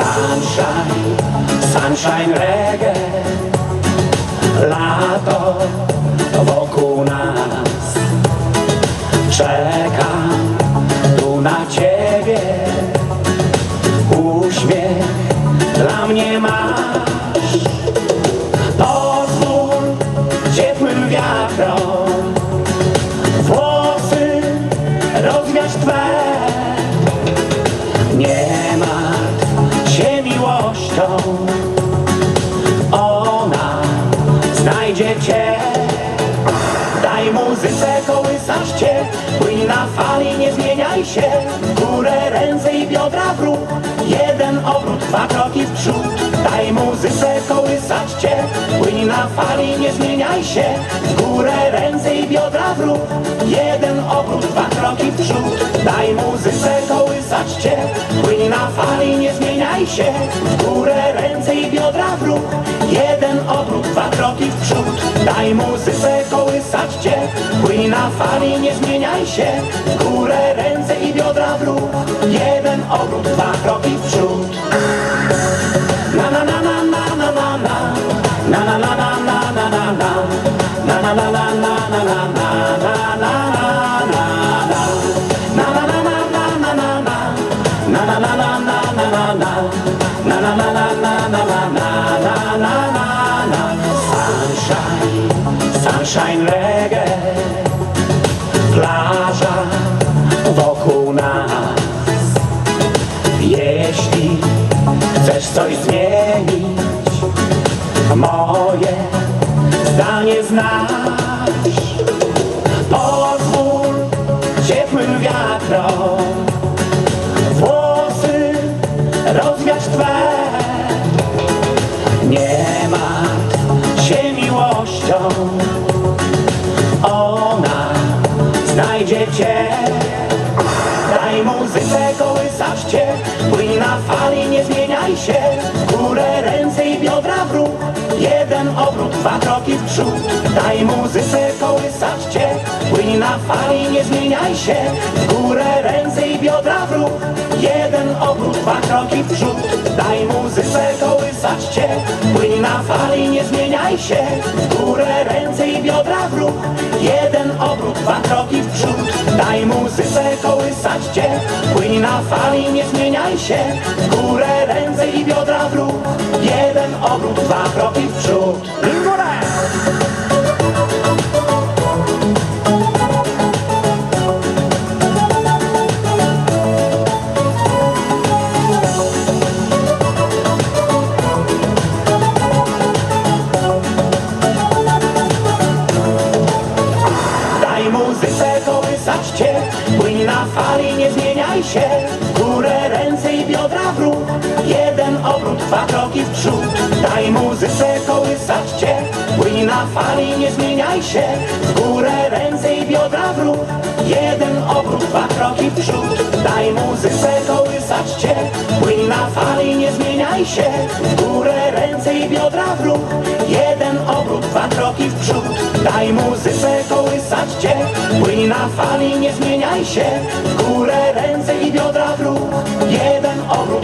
Sunshine, sunshine reggae Lato wokół nas. Czekam tu na ciebie Uśmiech dla mnie masz. Pozwól ciepłym wiatrom Włosy rozwiać Twe. Nie martw się miłością. Ona znajdzie Cię. Daj muzyce kołysać Cię Płyń na fali, nie zmieniaj się. Górę ręce i biodra w ruch. Jeden obrót, dwa kroki w przód. Daj muzyce kołysać Cię Płyń na fali, nie zmieniaj się. W górę ręce i biodra w ruch Jeden obrót, dwa kroki w przód. Daj muzyce kołysać Cię Płyń na fali, nie zmieniaj się. W górę ręce i biodra w ruch Jeden obrót, dwa kroki w przód. Daj muzyce kołysać Cię Płyń na fali, nie zmieniaj się. W górę ręce i biodra w ruch Jeden obrót, dwa kroki w przód sunshine reggae Plaża wokół nas. Jeśli chcesz coś zmienić Moje zdanie znasz Pozwól ciepłym wiatrom Włosy rozwiać Twe. Nie martw się miłością znajdzie Cię Daj muzyce kołysać Cię Płyń na fali, nie zmieniaj się. W górę ręce i biodra w ruch Jeden obrót, dwa kroki w przód. Daj muzyce kołysać Cię Płyń na fali, nie zmieniaj się. W górę ręce i biodra w ruch Jeden obrót, dwa kroki w przód. Daj muzyce kołysać Cię Płyń na fali, nie zmieniaj się. W górę ręce i biodra w kołysać Cię Płyń na fali, nie zmieniaj się. W górę ręce i biodra w ruch Jeden obrót, dwa kroki w przód fali, nie zmieniaj się. Górę ręce i biodra w ruch Jeden obrót, dwa kroki w przód. Daj muzyce kołysać Cię. Płyń na fali, nie zmieniaj się. W górę ręce i biodra w ruch Jeden obrót, dwa kroki w przód. Daj muzyce kołysać Cię. Płyń na fali, nie zmieniaj się mieście. Płyń na fali, nie zmieniaj się. W górę ręce i biodra w ruch. Jeden obrót